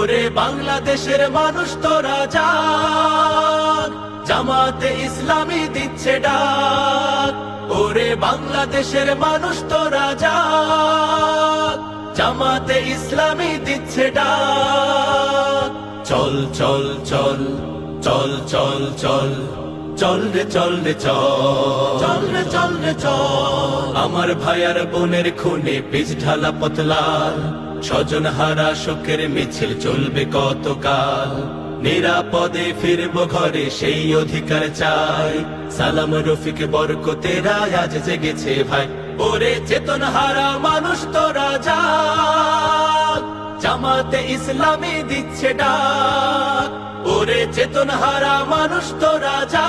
ওরে বাংলাদেশের মানুষ তোরা যাক জামাতে ইসলামী দিচ্ছে ডাক। ওরে বাংলাদেশের মানুষ তোরা যাক জামাতে ইসলামী দিচ্ছে ডাক। চল চল চল চল চল চল চল রে চল রে, চল। চল রে চল রে, চল। আমার ভাইয়ার বোনের খুনে পিছ ঢালা পতলাল স্বজন হারা শোকের মিছিল চলবে কতকাল? নিরাপদে ফিরব ঘরে সেই অধিকার চাই। সালাম, রফিক বরকতেরা আজ জেগেছে ভাই। ওরে চেতন হারা মানুষ তো রাজা। জামাতে ইসলামী দিচ্ছে ডাক। ওরে চেতন হারা মানুষ তো রাজা।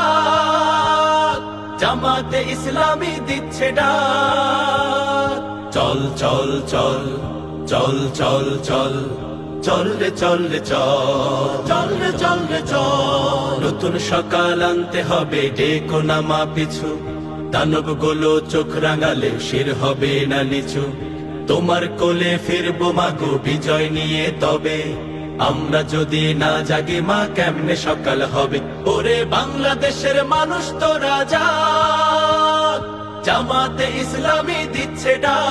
জামাতে ইসলামী দিচ্ছে ডাক। চল চল চল। চল চল চল চল রে চল রে চল রে চল রে চল নতুন সকাল আনতে হবে, ডেকো নামা পিছু। দানবগুলো চোখ রাঙালে শির হবে না নিচু। তোমার কোলে ফিরবো মাগো বিজয় নিয়ে তবে। আমরা যদি না জাগে মা, কেমনে সকাল হবে? ওরে বাংলাদেশের মানুষ তো রাজা। জামাতে ইসলামী দিচ্ছে ডাক।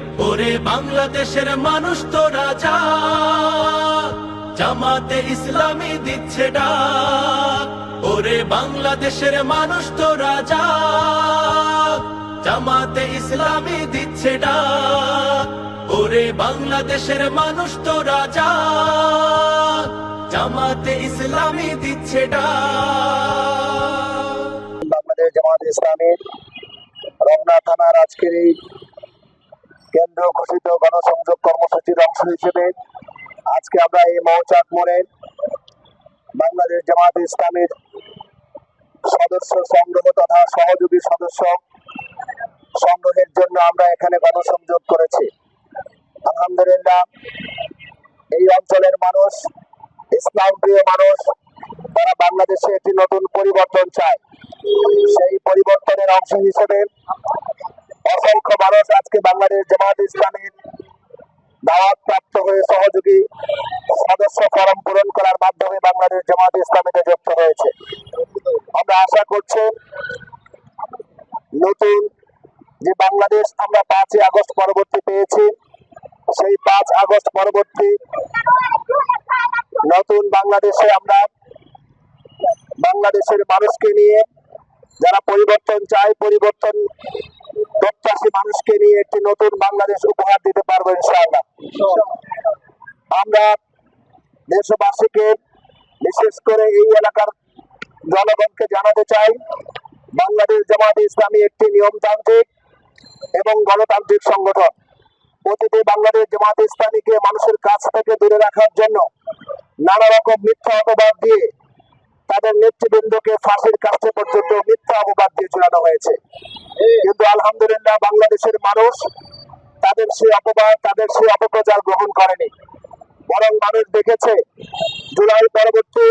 ওরে বাংলাদেশের মানুষ তোরা যা জামাতে ইসলামী দিচ্ছে ডাক। ওরে বাংলাদেশের মানুষ তোরা যা জামাতে ইসলামী দিচ্ছে ডাক। ওরে বাংলাদেশের মানুষ তোরা যা জামাতে ইসলামী দিচ্ছে ডাক। বাংলাদেশ জামাত ইসলামীর রমনা থানার আজকের এই কেন্দ্র ঘোষিত গণসংযোগ কর্মসূচির অংশ হিসেবে আজকে আমরা এই মৌচাক মোড়ে বাংলাদেশ জামাত ইসলামের সদস্য সংগ্রহ তথা সহযোগী সদস্য সংগ্রহের জন্য আমরা এখানে গণসংযোগ করেছি। আলহামদুলিল্লাহ, এই অঞ্চলের মানুষ ইসলাম প্রিয় মানুষ, তারা বাংলাদেশে একটি নতুন পরিবর্তন চায়। সেই পরিবর্তনের অংশ হিসেবে অসংখ্য মানুষ আজকে বাংলাদেশ জামাত ইসলামের দাওয়াত প্রাপ্ত হয়ে সহযোগী সদস্য ফরম পূরণ করার মাধ্যমে বাংলাদেশ জামাত ইসলামীতে যুক্ত হয়েছে। আমরা আশা করছি নতুন যে বাংলাদেশ আমরা পাঁচই আগস্ট পরবর্তী পেয়েছি, সেই পাঁচ আগস্ট পরবর্তী নতুন বাংলাদেশে আমরা বাংলাদেশের মানুষকে নিয়ে যারা পরিবর্তন চায়, পরিবর্তন প্রত্যাশী মানুষকে নিয়ে একটি নতুন বাংলাদেশ উপহার দিতে পারব ইনশাআল্লাহ। আমরা দেশবাসীকে বিশেষ করে এই এলাকার জনগণকে জানাতে চাই, বাংলাদেশ জামাত ইসলামী একটি নিয়মতান্ত্রিক এবং গণতান্ত্রিক সংগঠন। অতীতে বাংলাদেশ জামাত ইসলামীকে মানুষের কাছ থেকে দূরে রাখার জন্য নানা রকম মিথ্যা অপবাদ দিয়ে তাদের নেতৃবৃন্দকে ফাঁসির কাছে পর্যন্ত মিথ্যা অপবাদ দিয়ে ঝুলানো হয়েছে। কিন্তু আলহামদুলিল্লাহ বাংলাদেশের মানুষ তাদের সেই অপবাদ, তাদের সেই অপপ্রচার গ্রহণ করেনি। বরং মানুষ দেখেছে, জুলাই পরবর্তী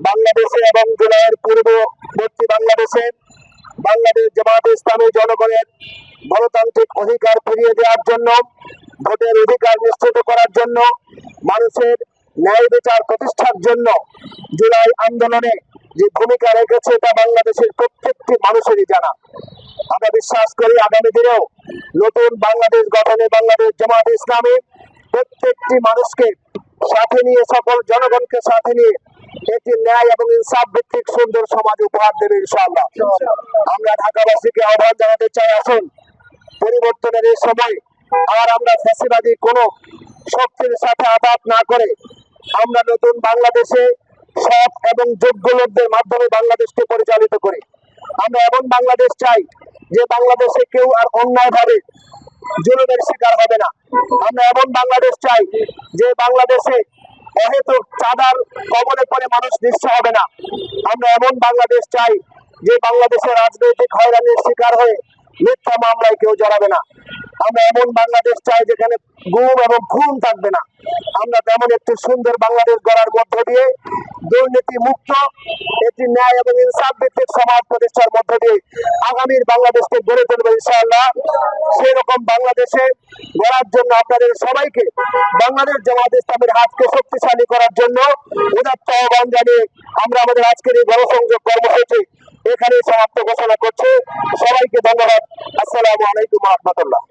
বাংলাদেশে এবং জুলাইয়ের পূর্ববর্তী বাংলাদেশে বাংলাদেশ জামাত ইসলামী জনগণের গণতান্ত্রিক অধিকার ফিরিয়ে দেওয়ার জন্য, ভোটের অধিকার নিশ্চিত করার জন্য, মানুষের ন্যায় বিচার প্রতিষ্ঠার জন্য জুলাই আন্দোলনে যে ভূমিকা রেখেছে তা বাংলাদেশের প্রত্যেকটি মানুষেরই জানা। আমরা বিশ্বাস করি আগামী দিনেও নতুন বাংলাদেশ গঠনে বাংলাদেশ জামাত ইসলামী প্রত্যেকটি মানুষকে সাথে নিয়ে, সকল জনগণকে সাথে নিয়ে একটি ন্যায় এবং ইনসাফ ভিত্তিক সুন্দর সমাজ উপহার দেবে ইনশাআল্লাহ। আমরা ঢাকাবাসীকে আহ্বান জানাতে চাই, আসুন। পরিবর্তনের এই সময় আর আমরা ফ্যাসিবাদী কোনো শক্তির সাথে আঘাত না করে আমরা নতুন বাংলাদেশে সৎ এবং যোগ্য লোকদের মাধ্যমে বাংলাদেশকে পরিচালিত করি। আমরা এমন বাংলাদেশ চাই যে বাংলাদেশে কেউ আর অন্যায় ভাবে জুলুমের শিকার হবে না। আমরা এমন বাংলাদেশ চাই যে বাংলাদেশে অহেতুক চাঁদার কবলে পড়ে মানুষ নিঃস্ব হবে না। আমরা এমন বাংলাদেশ চাই যে বাংলাদেশের রাজনৈতিক হয়রানির শিকার হয়ে মিথ্যা মামলায় কেউ জড়াবে না। আমরা এমন বাংলাদেশ চাই যেখানে গুম এবং খুন থাকবে না। আমরা তেমন একটি সুন্দর বাংলাদেশ গড়ার মধ্য দিয়ে দুর্নীতি মুক্ত একটি ন্যায় এবং ইনসাফ ভিত্তিক সমাজ প্রতিষ্ঠার মধ্য দিয়ে আগামীর বাংলাদেশকে গড়ে তুলবে ইনশাআল্লাহ। সেই রকম বাংলাদেশে গড়ার জন্য আপনাদের সবাইকে বাংলাদেশ জামাত ইসলামের হাতকে শক্তিশালী করার জন্য উদাত্ত আহ্বান জানিয়ে আমরা আমাদের আজকের এই গণসংযোগ কর্মসূচি এখানে সমাপ্ত ঘোষণা করছি। সবাইকে ধন্যবাদ। আসসালামু আলাইকুম রহমতুল্লাহ।